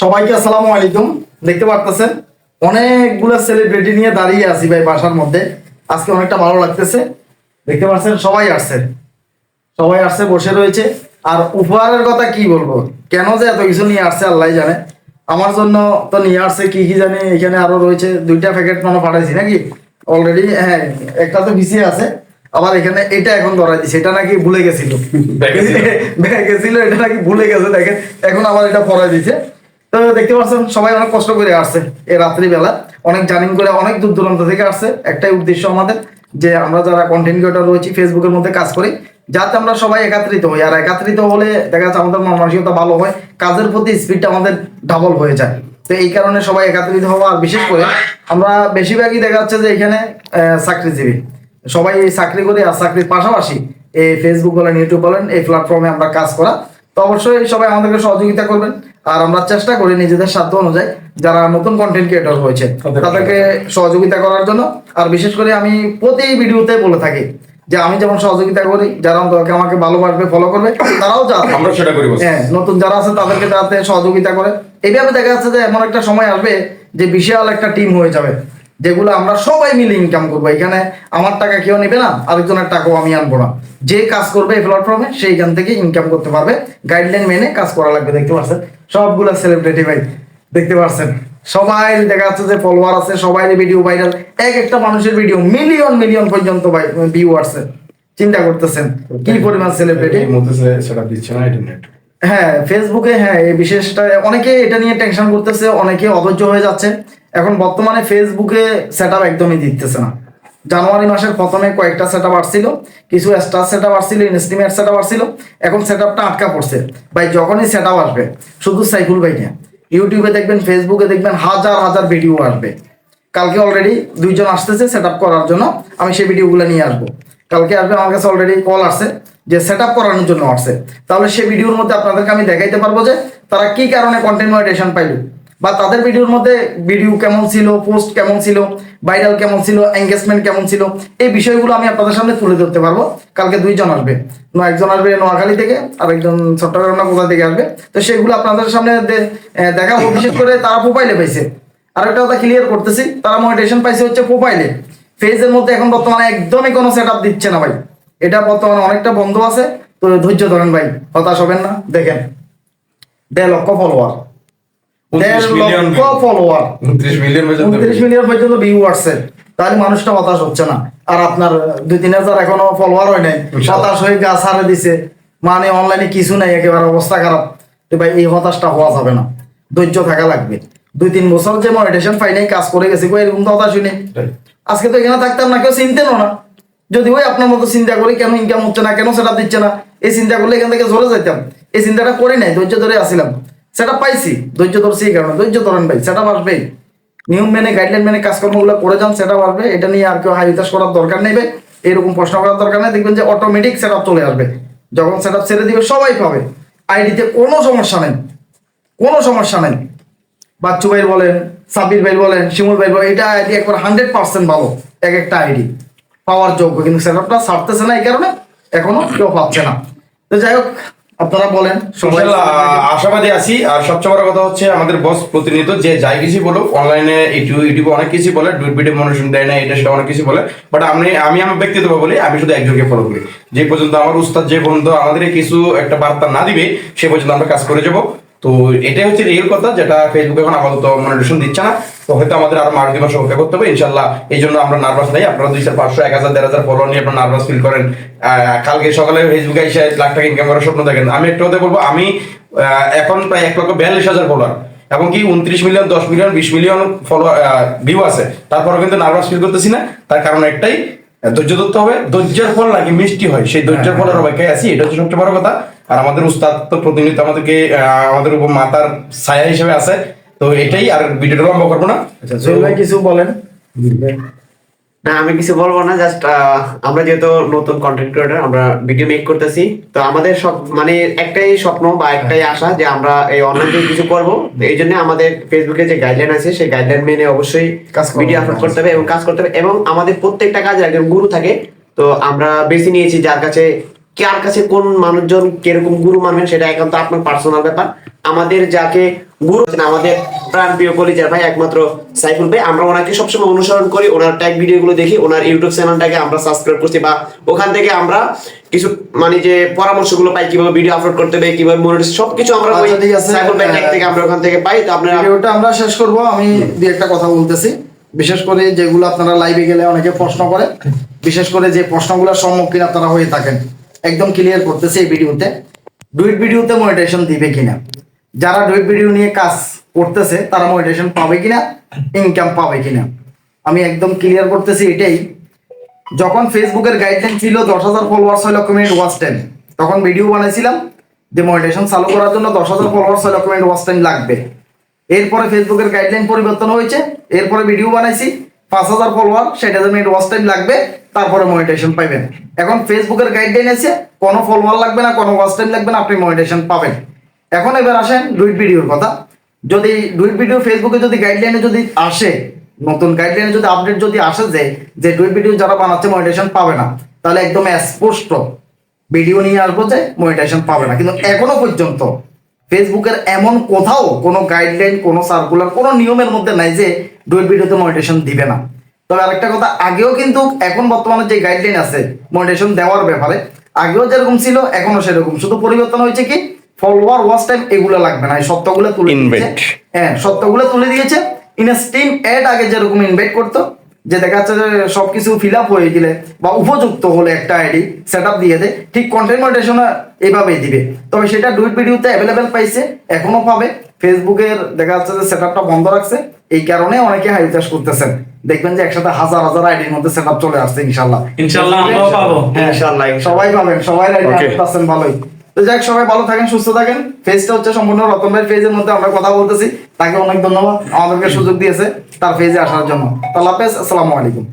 সবাইকে আসসালামু আলাইকুম। দেখতে পারতেছেন অনেকগুলো সেলিব্রিটি নিয়ে দাঁড়িয়ে আছি ভাই বাসার মধ্যে। আজকে অনেকটা ভালো লাগতেছে। দেখতে পাচ্ছেন সবাই আসছে। সবাই আসছে বসে রয়েছে। আর উপহারের কথা কি বলব? কেন যে এত কিছু নিয়ে আসছে আল্লাহ জানে। আমার জন্য তো নিয়ে আসছে কি কি জানি এখানে আরও রয়েছে দুইটা প্যাকেট মানে পাঠাইছি নাকি? অলরেডি হ্যাঁ একটা তো বিছিয়ে আছে। আবার এখানে এটা এখন ধরাই দিছে এটা নাকি ভুলে গেছিল। ব্যাগে ছিল। এটা নাকি ভুলে গেছে দেখেন। এখন আবার এটা পরাই দিছে। তো দেখতে পাচ্ছেন, সবাই অনেক কষ্ট করে আসছে এই রাত্রিবেলা। অনেক জার্নিং করে অনেক দূর দূরান্ত থেকে আসছে। একটাই উদ্দেশ্য আমাদের যে আমরা যারা কন্টেন্ট ক্রিয়েটর রয়েছি ফেসবুকের মধ্যে কাজ করি, যাতে আমরা সবাই একাত্রিত হই। আর একাত্রিত হলে দেখা যাচ্ছে আমাদের মানসিকতা ভালো হয়, কাজের প্রতি স্পিডটা আমাদের ডাবল হয়ে যায়। তো এই কারণে সবাই একাত্রিত হওয়া, আর বিশেষ করে আমরা বেশিরভাগই দেখা যাচ্ছে যে এখানে চাকরিজীবী। সবাই এই চাকরি করে, আর চাকরির পাশাপাশি এই ফেসবুক বলেন ইউটিউব বলেন, এই প্ল্যাটফর্মে আমরা কাজ করা। তো অবশ্যই সবাই আমাদেরকে সহযোগিতা করবেন। আর আমরা চেষ্টা করি নিজেদের সাধ্য অনুযায়ী যারা নতুন কন্টেন্ট ক্রিয়েটর হয়েছে তাদেরকে সহযোগিতা করার জন্য। আর বিশেষ করে আমি প্রতি ভিডিওতে বলে থাকি যে আমি যেমন সহযোগিতা করি যারা অন্তত আমাকে ভালোবাসবে ফলো করবে তারাও যা আমরা সেটা করি হ্যাঁ নতুন যারা আছে তাদেরকে যাতে সহযোগিতা করে। এইভাবে দেখা যাচ্ছে যে এমন একটা সময় আসবে যে বিশাল একটা টিম হয়ে যাবে যেগুলো আমরা সবাই মিলে ইনকাম করব। এখানে আমার টাকা কেউ নেবে না আরেকজনের টাকাও আমি আনব না। যে কাজ করবে এই প্ল্যাটফর্মে সেইখান থেকে ইনকাম করতে পারবে। গাইডলাইন মেনে কাজ করা লাগবে দেখতে পাচ্ছেন সবগুলা সেলিব্রিটি ভাই দেখতে পাচ্ছেন সবাই দেখা যাচ্ছে যে ফলোয়ার আছে সবাই ভিডিও ভাইরাল এক একটা মানুষের ভিডিও মিলিয়ন মিলিয়ন পর্যন্ত ভাই ভিউ আসছে। চিন্তা করতেছেন কি পরিমাণ সেলিব্রিটি সেটা দিচ্ছে না ইন্টারনেট হ্যাঁ ফেসবুকে হ্যাঁ এই বিশেষটা অনেকে এটা নিয়ে টেনশন করতেছে অনেকে অধৈর্য হয়ে যাচ্ছে। এখন বর্তমানে ফেসবুকে সেট একদমই দিতেছে না। জানুয়ারি মাসের প্রথমে কয়েকটা সেট আপ আসছিল, কিছু স্টার সেট আপ আসছিল ইনস্টিমেট সেট আপ আসছিল, এখন সেট আপটা আটকা পড়ছে। ভাই, যখনই সেট আপ আসবে, শুধু সাইফুল ভাই নিয়ে। ইউটিউবে দেখবেন ফেসবুকে দেখবেন, হাজার হাজার ভিডিও আসবে। কালকে অলরেডি দুইজন আসতেছে সেট আপ করার জন্য, আমি সেই ভিডিওগুলো নিয়ে আসব। কালকে আসবে, আমার কাছে অলরেডি কল আসছে, যে সেট আপ করানোর জন্য আসছে। তাহলে সেই ভিডিওর মধ্যে আপনাদেরকে আমি দেখাইতে পারব যে, তারা কি কারণে কন্টেন্ট মনিটেশন পাইল। বা তাদের ভিডিওর মধ্যে ভিডিও কেমন ছিল পোস্ট কেমন ছিল ভাইরাল কেমন ছিল এঙ্গেজমেন্ট কেমন ছিল এই বিষয়গুলো আমি আপনাদের সামনে তুলে ধরতে পারব। কালকে দুইজন আসবে। একজন আসবে নোয়াখালী থেকে আর একজন চট্টগ্রাম কোথা থেকে আসবে। তো সেগুলো আপনাদের সামনে দে- আহ, দেখাবো। বিশেষ করে তারা প্রোফাইলে পাইছে। আর একটা কথা ক্লিয়ার করতেছি তারা মনিটেশন পাইছে হচ্ছে প্রোফাইলে ফেজের মধ্যে এখন বর্তমানে একদমই কোনো সেট দিচ্ছে না ভাই। এটা বর্তমানে অনেকটা বন্ধ আছে। তো ধৈর্য ধরেন ভাই হতাশ হবেন না। দেখেন দেড় লক্ষ ফলোয়ার দেড় 29 মিলিয়ন ফলোয়ার উনত্রিশ মিলিয়ন উনত্রিশ মিলিয়ন পর্যন্ত ভিউ তাহলে মানুষটা হতাশ হচ্ছে না। আর আপনার দুই তিন হাজার এখনও ফলোয়ার হয় নাই। হতাশ হয়ে গাছ হারে দিছে। মানে অনলাইনে কিছু নাই একেবারে অবস্থা খারাপ। তো ভাই এই হতাশটা হওয়া যাবে না। ধৈর্য থাকা লাগবে। দুই তিন বছর যে মনিটেশন পাই নাই কাজ করে গেছে কই এরকম তো হতাশ হইনি আজকে তো এখানে থাকতাম না কেউ চিনতেনও না। যদি ওই আপনার মতো চিন্তা করি কেন ইনকাম হচ্ছে না কেন সেটা দিচ্ছে না এই চিন্তা করলে এখান থেকে চলে যাইতাম। এই চিন্তাটা করি নাই ধৈর্য ধরে আসিলাম। সেটা পাইছি, ধৈর্য ধরছি এই কারণে। ধৈর্য ধরেন ভাই, সেটা আসবেই নিয়ম মেনে গাইডলাইন মেনে কাজকর্মগুলো করে যান, সেটা আসবে এটা নিয়ে আর কেউ হাই হাইতাস করার দরকার নেই এরকম প্রশ্ন করার দরকার নেই। দেখবেন যে অটোমেটিক সেট চলে আসবে। যখন সেট ছেড়ে দিবে, সবাই পাবে। আইডিতে কোনো সমস্যা নেই। কোনো সমস্যা নেই। বাচ্চু ভাই বলেন সাবির ভাই বলেন, শিমুল ভাই বলেন, এটা আইডি একবার হান্ড্রেড পার্সেন্ট ভালো। এক একটা আইডি পাওয়ার যোগ্য। কিন্তু সেট আপটা ছাড়তেছে না এই কারণে এখনও কেউ পাচ্ছে না। তো যাই হোক আপনারা বলেন আশাবাদী আছি। আর সবচেয়ে বড় কথা হচ্ছে আমাদের বস প্রতিনিয়ত যে যাই কিছু বলুক অনলাইনে ইউটিউব ইউটিউবে অনেক কিছু বলে ডুইট ভিডিও মনোশন দেয় না এটা সেটা অনেক কিছু বলে। বাট আমি আমি আমার ব্যক্তিত্ব বলি আমি শুধু একজনকে ফলো করি। যে পর্যন্ত আমার উস্তাদ যে পর্যন্ত আমাদের কিছু একটা বার্তা না দিবে সে পর্যন্ত আমরা কাজ করে যাব। তো এটাই হচ্ছে রিয়েল কথা, যেটা ফেসবুক এখন আপাতত মনিটেশন দিচ্ছে না। তো হয়তো আমাদের আরও দুই মাস অপেক্ষা করতে হবে ইনশাল্লাহ এই জন্য আমরা নার্ভাস নাই। আপনারা দুই চার পাঁচশো, এক হাজার, দেড় হাজার ফলো নিয়ে আপনারা নার্ভাস ফিল করেন। কালকে সকালে ফেসবুকে এসে লাখ টাকা ইনকাম করার স্বপ্ন দেখেন। আমি একটা কথা বলব, আমি এখন প্রায় এক লক্ষ বিয়াল্লিশ হাজার ফলোয়ার এবং কি উনত্রিশ মিলিয়ন, দশ মিলিয়ন, বিশ মিলিয়ন ফলোয়ার ভিউ আছে। তারপরে কিন্তু নার্ভাস ফিল করতেছি না। তার কারণ একটাই ধৈর্য ধরতে হবে। ধৈর্যের ফল নাকি মিষ্টি হয়, সেই ধৈর্যের ফলের অপেক্ষায় আছি। এটা হচ্ছে সবচেয়ে বড় কথা। আর আমাদের উস্তাদ তো প্রতিনিয়ত আমাদেরকে আহ, আমাদের উপর মাতার ছায়া হিসেবে আছে। তো এটাই আর ভিডিওটা লম্বা করব না। আচ্ছা ভাই কিছু বলেন। না আমি কিছু বলব না জাস্ট আমরা যেহেতু নতুন কন্টেন্ট ক্রিয়েটর আমরা ভিডিও মেক করতেছি। তো আমাদের সব মানে একটাই স্বপ্ন বা একটাই আশা যে আমরা এই অনলাইন কিছু করব। এই জন্য আমাদের ফেসবুকে যে গাইডলাইন আছে সেই গাইডলাইন মেনে অবশ্যই কাজ ভিডিও আপলোড করতে হবে এবং কাজ করতে হবে। এবং আমাদের প্রত্যেকটা কাজে একজন গুরু থাকে। তো আমরা বেছে নিয়েছি যার কাছে কার কাছে কোন মানুষজন কীরকম গুরু মানবেন সেটা একান্ত আপনার পার্সোনাল ব্যাপার। আমাদের যাকে গুরু আমাদের প্রাণ প্রিয় কলিজার ভাই একমাত্র সাইফুল ভাই আমরা ওনাকে সবসময় অনুসরণ করি ওনার ট্যাগ ভিডিও গুলো দেখি ওনার ইউটিউব চ্যানেলটাকে আমরা সাবস্ক্রাইব করছি বা ওখান থেকে আমরা কিছু মানে যে পরামর্শগুলো পাই কীভাবে ভিডিও আপলোড করতে হবে কীভাবে মনিটর সবকিছু আমরা ওই আচ্ছা। সাইফুল ভাই ট্যাগ থেকে আমরা ওখান থেকে পাই। তো আপনারা ভিডিওটা আমরা শেষ করব আমি দু একটা কথা বলতেছি। বিশেষ করে যেগুলো আপনারা লাইভে গেলে অনেকে প্রশ্ন করে বিশেষ করে যে প্রশ্নগুলোর সম্মুখীন আপনারা হয়ে থাকেন। একদম ক্লিয়ার করতেছে এই ভিডিওতে। ডুইট ভিডিওতে মনিটেশন দিবে কিনা? যারা ডুইট ভিডিও নিয়ে কাজ করতেছে, তারা মনিটেশন পাবে কিনা? ইনকাম পাবে কিনা? আমি একদম ক্লিয়ার করতেছি এটাই। যখন ফেসবুকের গাইডলাইন ছিল দশ হাজার ফলোয়ার ছয় লক্ষ মিনিট ওয়াচ টাইম তখন ভিডিও বানাইছিলাম যে মনিটেশন চালু করার জন্য দশ হাজার ফলোয়ার ছয় লক্ষ মিনিট ওয়াচ টাইম লাগবে। এরপরে ফেসবুকের গাইডলাইন পরিবর্তন হয়েছে, এরপরে ভিডিও বানাইছি, পাঁচ হাজার ফলোয়ার ষাট হাজার মিনিট ওয়াচ টাইম লাগবে। তারপরে মনিটেশন পাইবেন। এখন ফেসবুকের গাইডলাইন এসে কোনো ফলোয়ার লাগবে না, কোনো ওয়াচ টাইম লাগবে না, আপনি মনিটেশন পাবেন। এখন এবার আসেন ডুইট ভিডিওর কথা। যদি ডুইট ভিডিও ফেসবুকে যদি গাইডলাইনে যদি আসে, নতুন গাইডলাইনে যদি আপডেট যদি আসে যে যে ডুইট ভিডিও যারা বানাচ্ছে মনিটেশন পাবে না, তাহলে একদম স্পষ্ট ভিডিও নিয়ে আসব যে মনিটেশন পাবে না। কিন্তু এখনও পর্যন্ত ফেসবুকের এমন কোথাও কোনো গাইডলাইন কোনো সার্কুলার কোনো নিয়মের মধ্যে নাই যে ডুইট ভিডিওতে মনিটেশন দিবে না। তবে আরেকটা কথা আগেও কিন্তু এখন বর্তমানে যে গাইডলাইন আছে মনিটেশন দেওয়ার ব্যাপারে আগেও যেরকম ছিল এখনও সেরকম। শুধু পরিবর্তন হয়েছে কি ফলোয়ার ওয়াচ টাইম এগুলো লাগবে না এই সত্যগুলো তুলে দিয়েছে. হ্যাঁ সত্যগুলো তুলে দিয়েছে। ইনস্টিম অ্যাড আগে যেরকম ইনভাইট করতো যে দেখা যাচ্ছে যে সবকিছু ফিল আপ হয়ে গেলে বা উপযুক্ত হলে একটা আইডি সেট আপ দিয়ে দেয় ঠিক কন্টেন্ট মনিটেশন এইভাবেই দিবে। তবে সেটা ডুইট ভিডিওতে অ্যাভেলেবেল পাইছে এখনও পাবে। ফেসবুকের দেখা যাচ্ছে যে সেট আপটা বন্ধ রাখছে এই কারণে অনেকে হাই চাষ করতেছেন। দেখবেন যে একসাথে হাজার হাজার আইডির মধ্যে সেট আপ চলে আসছে ইনশাল্লাহ ইনশাল্লাহ আমরাও পাবো। হ্যাঁ, সবাই পাবেন সবাই. হান্ড্রেড পার্সেন্ট ভালোই। তো যাক সবাই ভালো থাকেন, সুস্থ থাকেন। ফেজটা হচ্ছে সম্পূর্ণ রতন ভাই ফেজের মধ্যে আমরা কথা বলতেছি। তাকে অনেক ধন্যবাদ, আমাদেরকে সুযোগ দিয়েছে তার ফেজে আসার জন্য। তাহলে হাফেজ, আসসালামু আলাইকুম।